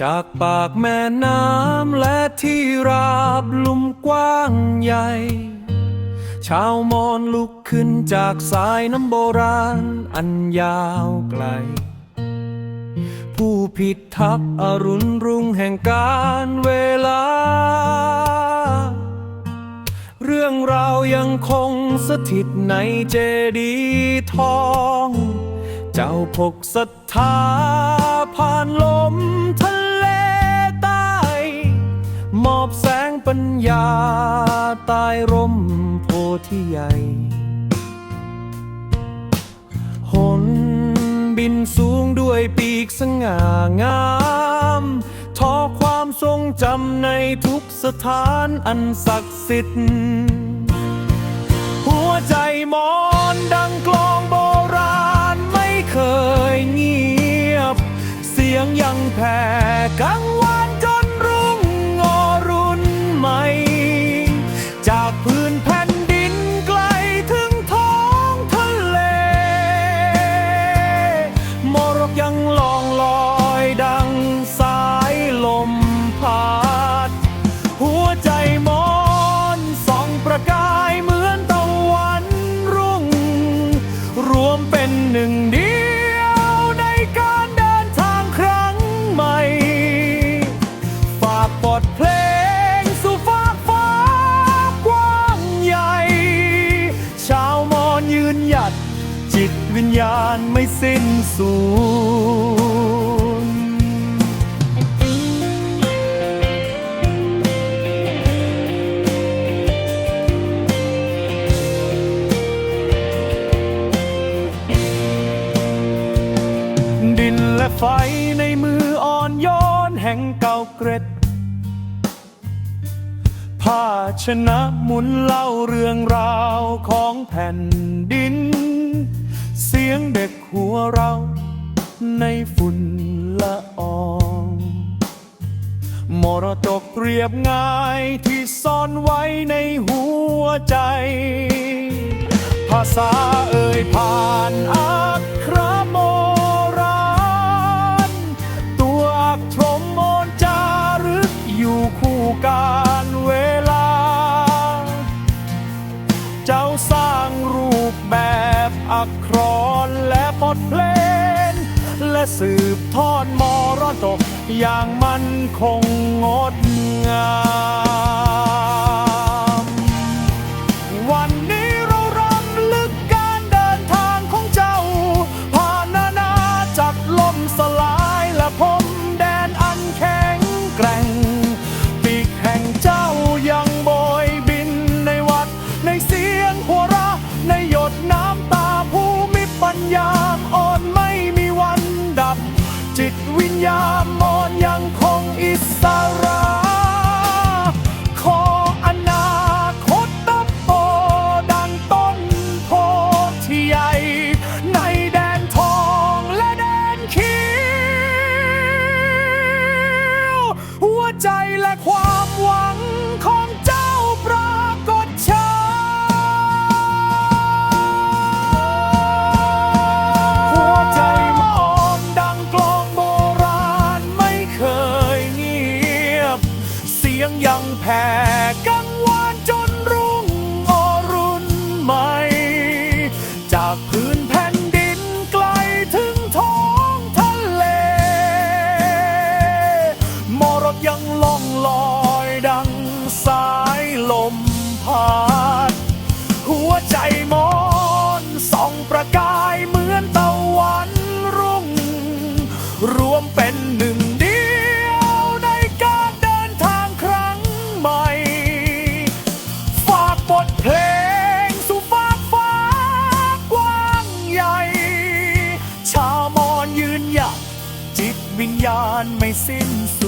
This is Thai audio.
จากปากแม่น้ำและที่ราบลุ่มกว้างใหญ่ ชาวมอญลุกขึ้นจากสายน้ำโบราณอันยาวไกล ผู้ผิดทักษ์อรุณรุ่งแห่งการเวลา เรื่องราวยังคงสถิตในเจดีย์ทอง เจ้าพกศรัทธาผ่านลมทะเลใต้ม อบแสงปัญญาใต้ร่มโพธิใหญ่หนบินสูงด้วยปีกสง่างามทอความทรงจำในทุกสถานอันศักดิ์สิทธิ์ เป็นหนึ่งเดียวในการเดินทางครั้งใหม่ ฝากบทเพลงสู่ฟากฟ้ากว้างใหญ่ ชาวมอญยืนหยัด จิตวิญญาณไม่สิ้นสูญ ไฟในมืออ่อนโยนแห่งเก่าเกร็ดภาชนะหมุนเล่าเรื่องราวของแผ่นดิน เสียงเด็กหัวเราในฝุ่นละอองมรดกเรียบง่ายที่ซ่อนไว้ในหัวใจ ภาษาเอ่ยผ่านอัก การเวลา เจ้าสร้างรูปแบบอักษรและบทเพลง และสืบทอดมรดกอย่างมันคงงดงาม ยงยังแผ่กังวานจนรุ่งอรุณใหม่ จากพื้นแผ่นดินไกลถึงท้องทะเล มรดยังล่องลอยดังสายลมพัดหัวใจมอนส่องประกายเหมือนตะวันรุ่ง รวมเป็นหนึ่ง ไม่สิ้นสุด